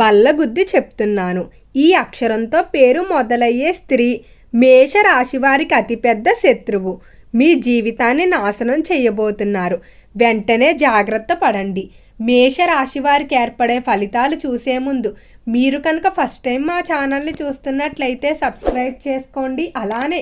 బల్లగుద్ది చెప్తున్నాను. ఈ అక్షరంతో పేరు మొదలయ్యే స్త్రీ మేషరాశి వారికి అతిపెద్ద శత్రువు. మీ జీవితాన్ని నాశనం చేయబోతున్నారు. వెంటనే జాగ్రత్త పడండి. మేషరాశి వారికి ఏర్పడే ఫలితాలు చూసే ముందు మీరు కనుక ఫస్ట్ టైం మా ఛానల్ని చూస్తున్నట్లయితే సబ్స్క్రైబ్ చేసుకోండి. అలానే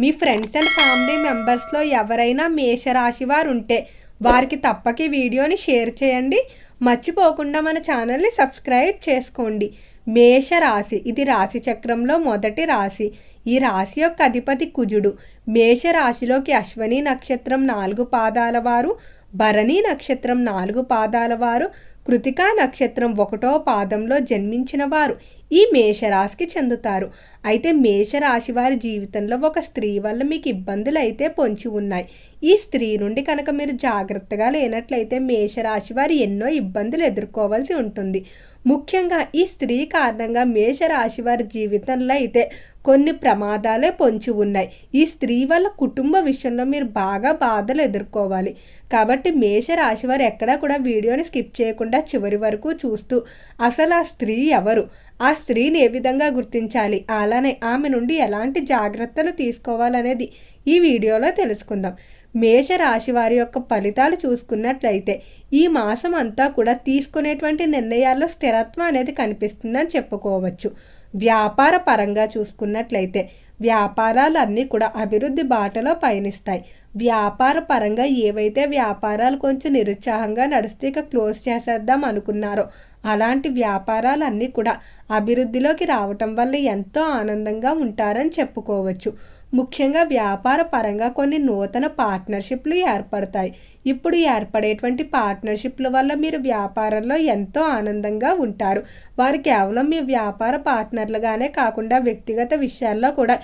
మీ ఫ్రెండ్స్ అండ్ ఫ్యామిలీ మెంబర్స్లో ఎవరైనా మేషరాశి వారు ఉంటే వారికి తప్పక వీడియోని షేర్ చేయండి. మర్చిపోకుండా మన ఛానల్ని సబ్స్క్రైబ్ చేసుకోండి. మేషరాశి. ఇది రాశి చక్రంలో మొదటి రాశి. ఈ రాశి యొక్క అధిపతి కుజుడు. మేషరాశిలోకి అశ్వని నక్షత్రం నాలుగు పాదాల వారు భరణి నక్షత్రం నాలుగు పాదాల వారు కృతికా నక్షత్రం ఒకటో పాదంలో జన్మించిన వారు. ఈ మేషరాశికి చెందుతారు. అయితే మేషరాశి వారి జీవితంలో ఒక స్త్రీ వల్ల మీకు ఇబ్బందులు అయితే పొంచి ఉన్నాయి. ఈ స్త్రీ నుండి కనుక మీరు జాగ్రత్తగా లేనట్లయితే మేషరాశి వారు ఎన్నో ఇబ్బందులు ఎదుర్కోవాల్సి ఉంటుంది. ముఖ్యంగా ఈ స్త్రీ కారణంగా మేషరాశి వారి జీవితంలో అయితే కొన్ని ప్రమాదాలే పొంచి ఉన్నాయి. ఈ స్త్రీ వల్ల కుటుంబ విషయంలో మీరు బాగా బాధలు ఎదుర్కోవాలి. కాబట్టి మేషరాశి వారు ఎక్కడా కూడా వీడియోని స్కిప్ చేయకుండా చివరి వరకు చూస్తూ అసలు ఆ స్త్రీ ఎవరు? ఆ స్త్రీని ఏ విధంగా గుర్తించాలి? అలానే ఆమె నుండి ఎలాంటి జాగ్రత్తలు తీసుకోవాలనేది ఈ వీడియోలో తెలుసుకుందాం. మేషరాశి వారి యొక్క ఫలితాలు చూసుకున్నట్లయితే ఈ మాసం అంతా కూడా తీసుకునేటువంటి నిర్ణయాల్లో స్థిరత్వం అనేది కనిపిస్తుందని చెప్పుకోవచ్చు. వ్యాపార పరంగా చూసుకున్నట్లయితే వ్యాపారాలు అన్నీ కూడా అభివృద్ధి బాటలో పయనిస్తాయి. వ్యాపార పరంగా ఏవైతే వ్యాపారాలు కొంచెం నిరుత్సాహంగా నడిస్తే ఇక క్లోజ్ చేసేద్దాం అనుకున్నారో అలాంటి వ్యాపారాలన్నీ కూడా అభివృద్ధిలోకి రావటం వల్ల ఎంతో ఆనందంగా ఉంటారని చెప్పుకోవచ్చు. ముఖ్యంగా వ్యాపార పరంగా కొన్ని నూతన పార్ట్నర్షిప్లు ఏర్పడతాయి. ఇప్పుడు ఏర్పడేటువంటి పార్ట్నర్షిప్ల వల్ల మీరు వ్యాపారంలో ఎంతో ఆనందంగా ఉంటారు. వారు కేవలం మీ వ్యాపార పార్ట్నర్లుగానే కాకుండా వ్యక్తిగత విషయాల్లో కూడా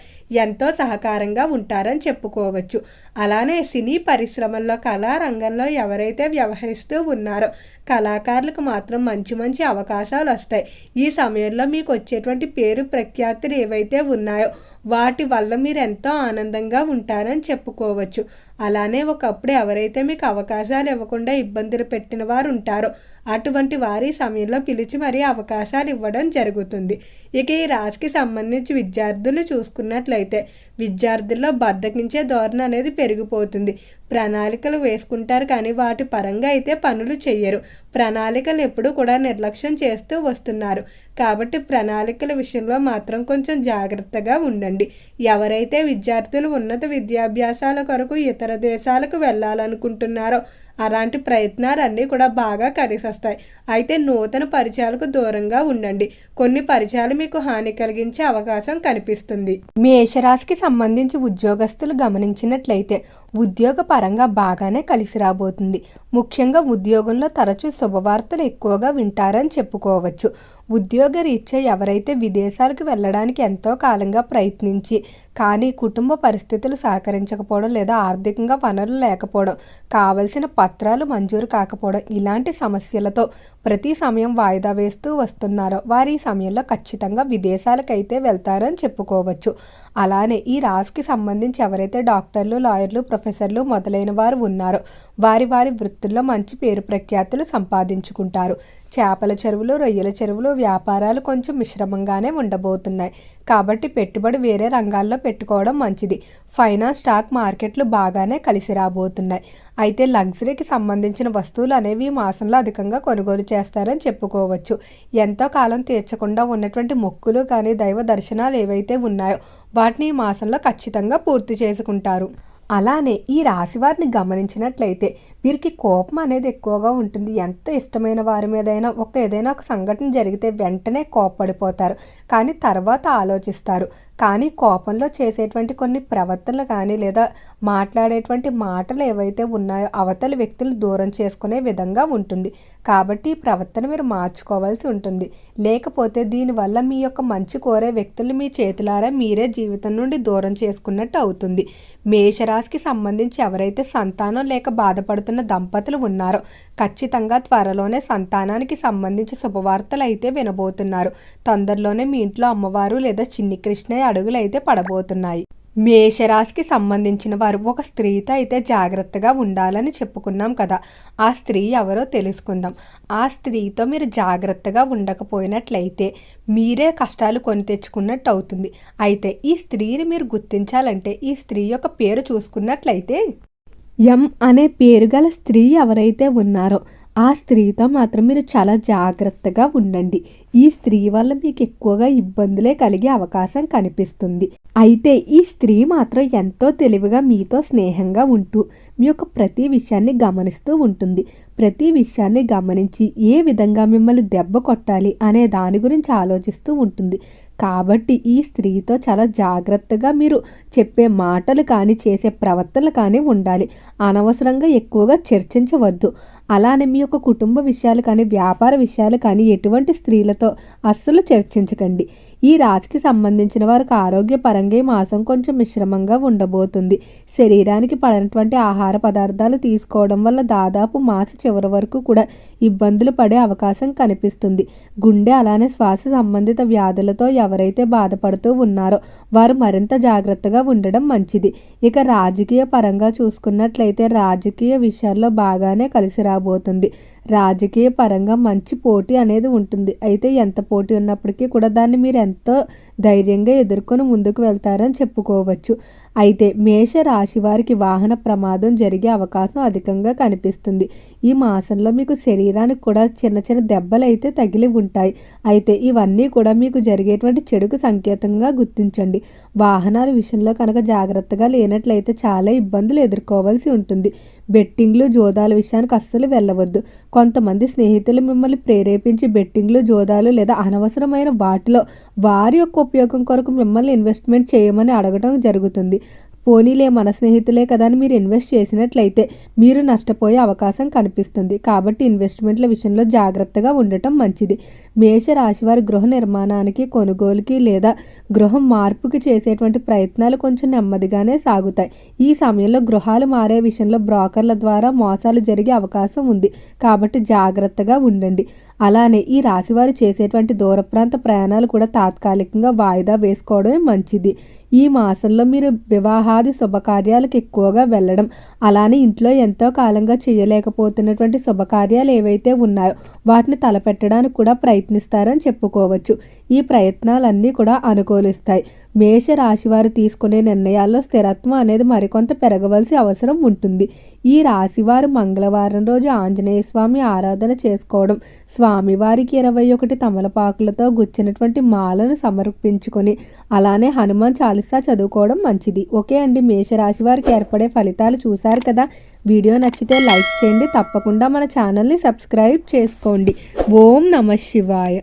ఎంతో సహకారంగా ఉంటారని చెప్పుకోవచ్చు. అలానే సినీ పరిశ్రమల్లో కళారంగంలో ఎవరైతే వ్యవహరిస్తూ ఉన్నారో కళాకారులకు మాత్రం మంచి మంచి అవకాశాలు వస్తాయి. ఈ సమయంలో మీకు వచ్చేటువంటి పేరు ప్రఖ్యాతులు ఏవైతే ఉన్నాయో వాటి వల్ల మీరు ఎంతో ఆనందంగా ఉంటారని చెప్పుకోవచ్చు. అలానే ఒకప్పుడు ఎవరైతే మీకు అవకాశాలు ఇవ్వకుండా ఇబ్బందులు పెట్టిన వారు ఉంటారో అటువంటి వారి సమయంలో పిలిచి మరీ అవకాశాలు ఇవ్వడం జరుగుతుంది. ఇక ఈ రాశికి సంబంధించి విద్యార్థులు చూసుకున్నట్లయితే విద్యార్థుల్లో బద్దకించే ధోరణి అనేది పెరిగిపోతుంది. ప్రణాళికలు వేసుకుంటారు కానీ వాటి పరంగా అయితే పనులు చెయ్యరు. ప్రణాళికలు ఎప్పుడూ కూడా నిర్లక్ష్యం చేస్తూ వస్తున్నారు. కాబట్టి ప్రణాళికల విషయంలో మాత్రం కొంచెం జాగ్రత్తగా ఉండండి. ఎవరైతే విద్యార్థులు ఉన్నత విద్యాభ్యాసాల కొరకు ఇతర దేశాలకు వెళ్ళాలనుకుంటున్నారో అలాంటి ప్రయత్నాలన్నీ కూడా బాగా కలిసొస్తాయి అయితే నూతన పరిచయాలకు దూరంగా ఉండండి. కొన్ని పరిచయాలు మీకు హాని కలిగించే అవకాశం కనిపిస్తుంది. మేషరాశికి సంబంధించి ఉద్యోగస్తులు గమనించినట్లయితే ఉద్యోగ పరంగా బాగానే కలిసి రాబోతుంది. ముఖ్యంగా ఉద్యోగంలో తరచూ శుభవార్తలు ఎక్కువగా వింటారని చెప్పుకోవచ్చు. ఉద్యోగరీత్యా ఎవరైతే విదేశాలకు వెళ్ళడానికి ఎంతో కాలంగా ప్రయత్నించి కానీ కుటుంబ పరిస్థితులు సహకరించకపోవడం లేదా ఆర్థికంగా వనరులు లేకపోవడం కావలసిన పత్రాలు మంజూరు కాకపోవడం ఇలాంటి సమస్యలతో ప్రతి సమయం వాయిదా వేస్తూ వస్తున్నారో. వారి ఈ సమయంలో ఖచ్చితంగా విదేశాలకైతే వెళ్తారని చెప్పుకోవచ్చు. అలానే ఈ రాసుకి సంబంధించి ఎవరైతే డాక్టర్లు లాయర్లు ప్రొఫెసర్లు మొదలైన వారు ఉన్నారో వారి వారి వృత్తుల్లో మంచి పేరు ప్రఖ్యాతులు సంపాదించుకుంటారు. చేపల చెరువులు రొయ్యల చెరువులు వ్యాపారాలు కొంచెం మిశ్రమంగానే ఉండబోతున్నాయి. కాబట్టి పెట్టుబడి వేరే రంగాల్లో పెట్టుకోవడం మంచిది. ఫైనాన్స్ స్టాక్ మార్కెట్లు బాగానే కలిసి రాబోతున్నాయి. అయితే లగ్జరీకి సంబంధించిన వస్తువులు అనేవి ఈ మాసంలో అధికంగా కొనుగోలు చేస్తారని చెప్పుకోవచ్చు. ఎంతో కాలం తీర్చకుండా ఉన్నటువంటి మొక్కులు కానీ దైవ దర్శనాలు ఏవైతే ఉన్నాయో వాటిని ఈ మాసంలో ఖచ్చితంగా పూర్తి చేసుకుంటారు. అలానే ఈ రాశి వారిని గమనించినట్లయితే వీరికి కోపం అనేది ఎక్కువగా ఉంటుంది. ఎంత ఇష్టమైన వారి మీదైనా ఒక ఏదైనా ఒక సంఘటన జరిగితే వెంటనే కోపడిపోతారు కానీ తర్వాత ఆలోచిస్తారు. కానీ కోపంలో చేసేటువంటి కొన్ని ప్రవర్తనలు కానీ లేదా మాట్లాడేటువంటి మాటలు ఏవైతే ఉన్నాయో అవతలి వ్యక్తులు దూరం చేసుకునే విధంగా ఉంటుంది. కాబట్టి ఈ ప్రవర్తన మీరు మార్చుకోవాల్సి ఉంటుంది. లేకపోతే దీనివల్ల మీ యొక్క మంచి కోరే వ్యక్తులు మీ చేతులారా మీరే జీవితం నుండి దూరం చేసుకున్నట్టు అవుతుంది. మేషరాశికి సంబంధించి ఎవరైతే సంతానం లేక బాధపడుతున్న దంపతులు ఉన్నారో ఖచ్చితంగా త్వరలోనే సంతానానికి సంబంధించి శుభవార్తలు అయితే వినబోతున్నారు. తొందరలోనే మీ ఇంట్లో అమ్మవారు లేదా చిన్ని కృష్ణయ్య అడుగులు అయితే పడబోతున్నాయి. మేషరాశికి సంబంధించిన వారు ఒక స్త్రీతో అయితే జాగ్రత్తగా ఉండాలని చెప్పుకున్నాం కదా. ఆ స్త్రీ ఎవరో తెలుసుకుందాం. ఆ స్త్రీతో మీరు జాగ్రత్తగా ఉండకపోయినట్లయితే మీరే కష్టాలు కొని తెచ్చుకున్నట్టు అవుతుంది. అయితే ఈ స్త్రీని మీరు గుర్తించాలంటే ఈ స్త్రీ యొక్క పేరు చూసుకున్నట్లయితే ఎం అనే పేరు గల స్త్రీ ఎవరైతే ఉన్నారో ఆ స్త్రీతో మాత్రం మీరు చాలా జాగ్రత్తగా ఉండండి. ఈ స్త్రీ వల్ల మీకు ఎక్కువగా ఇబ్బందులే కలిగే అవకాశం కనిపిస్తుంది. అయితే ఈ స్త్రీ మాత్రం ఎంతో తెలివిగా మీతో స్నేహంగా ఉంటూ మీ యొక్క ప్రతి విషయాన్ని గమనిస్తూ ఉంటుంది. ప్రతి విషయాన్ని గమనించి ఏ విధంగా మిమ్మల్ని దెబ్బ కొట్టాలి అనే దాని గురించి ఆలోచిస్తూ ఉంటుంది. కాబట్టి ఈ స్త్రీతో చాలా జాగ్రత్తగా మీరు చెప్పే మాటలు కానీ చేసే ప్రవర్తనలు కానీ ఉండాలి. అనవసరంగా ఎక్కువగా చర్చించవద్దు. అలానే మీ యొక్క కుటుంబ విషయాలు కానీ వ్యాపార విషయాలు కానీ ఎటువంటి స్త్రీలతో అస్సలు చర్చించకండి. ఈ రాశికి సంబంధించిన వారికి ఆరోగ్యపరంగా ఈ మాసం కొంచెం మిశ్రమంగా ఉండబోతుంది. శరీరానికి పడినటువంటి ఆహార పదార్థాలు తీసుకోవడం వల్ల దాదాపు మాస చివరి వరకు కూడా ఇబ్బందులు పడే అవకాశం కనిపిస్తుంది. గుండె అలానే శ్వాస సంబంధిత వ్యాధులతో ఎవరైతే బాధపడుతూ ఉన్నారో వారు మరింత జాగ్రత్తగా ఉండడం మంచిది. ఇక రాజకీయ పరంగా చూసుకున్నట్లయితే రాజకీయ విషయాల్లో బాగానే కలిసి రాబోతుంది. రాజకీయ పరంగా మంచి పోటీ అనేది ఉంటుంది. అయితే ఎంత పోటీ ఉన్నప్పటికీ కూడా దాన్ని మీరు ఎంతో ధైర్యంగా ఎదుర్కొని ముందుకు వెళ్తారని చెప్పుకోవచ్చు. అయితే మేష రాశి వారికి వాహన ప్రమాదం జరిగే అవకాశం అధికంగా కనిపిస్తుంది. ఈ మాసంలో మీకు శరీరానికి కూడా చిన్న చిన్న దెబ్బలు అయితే తగిలి ఉంటాయి. అయితే ఇవన్నీ కూడా మీకు జరిగేటువంటి చెడుకు సంకేతంగా గుర్తించండి. వాహనాల విషయంలో కనుక జాగ్రత్తగా లేనట్లయితే చాలా ఇబ్బందులు ఎదుర్కోవాల్సి ఉంటుంది. బెట్టింగ్లు జోదాల విషయానికి అస్సలు వెళ్ళవద్దు. కొంతమంది స్నేహితులు మిమ్మల్ని ప్రేరేపించి బెట్టింగ్లు జోదాలు లేదా అనవసరమైన వాటిలో వారి యొక్క ఉపయోగం కొరకు మిమ్మల్ని ఇన్వెస్ట్మెంట్ చేయమని అడగడం జరుగుతుంది. పోనీలే మన స్నేహితులే కదా అని మీరు ఇన్వెస్ట్ చేసినట్లయితే మీరు నష్టపోయే అవకాశం కనిపిస్తుంది. కాబట్టి ఇన్వెస్ట్మెంట్ల విషయంలో జాగ్రత్తగా ఉండటం మంచిది. మేష రాశి వారి గృహ నిర్మాణానికి కొనుగోలుకి లేదా గృహం మార్పుకి చేసేటువంటి ప్రయత్నాలు కొంచెం నెమ్మదిగానే సాగుతాయి. ఈ సమయంలో గృహాలు మారే విషయంలో బ్రోకర్ల ద్వారా మోసాలు జరిగే అవకాశం ఉంది. కాబట్టి జాగ్రత్తగా ఉండండి. అలానే ఈ రాశివారు చేసేటువంటి దూర ప్రాంత ప్రయాణాలు కూడా తాత్కాలికంగా వాయిదా వేసుకోవడమే మంచిది. ఈ మాసంలో మీరు వివాహాది శుభకార్యాలకు ఎక్కువగా వెళ్ళడం అలానే ఇంట్లో ఎంతో కాలంగా చేయలేకపోతున్నటువంటి శుభకార్యాలు ఏవైతే ఉన్నాయో వాటిని తలపెట్టడానికి కూడా ప్రయత్నిస్తారని చెప్పుకోవచ్చు. ఈ ప్రయత్నాలన్నీ కూడా అనుకూలిస్తాయి. మేష రాశివారు తీసుకునే నిర్ణయాల్లో స్థిరత్వం అనేది మరికొంత పెరగవలసి అవసరం ఉంటుంది. ఈ రాశివారు మంగళవారం రోజు ఆంజనేయ స్వామి ఆరాధన చేసుకోవడం స్వామివారికి ఇరవై ఒకటి తమలపాకులతో గుచ్చినటువంటి మాలను సమర్పించుకొని అలానే హనుమాన్ చాలీసా చదువుకోవడం మంచిది. ఓకే అండి మేషరాశి వారికి ఏర్పడే ఫలితాలు చూశారు కదా? వీడియో నచ్చితే లైక్ చేయండి తప్పకుండా మన ఛానల్ని సబ్స్క్రైబ్ చేసుకోండి. ఓం నమ శివాయ.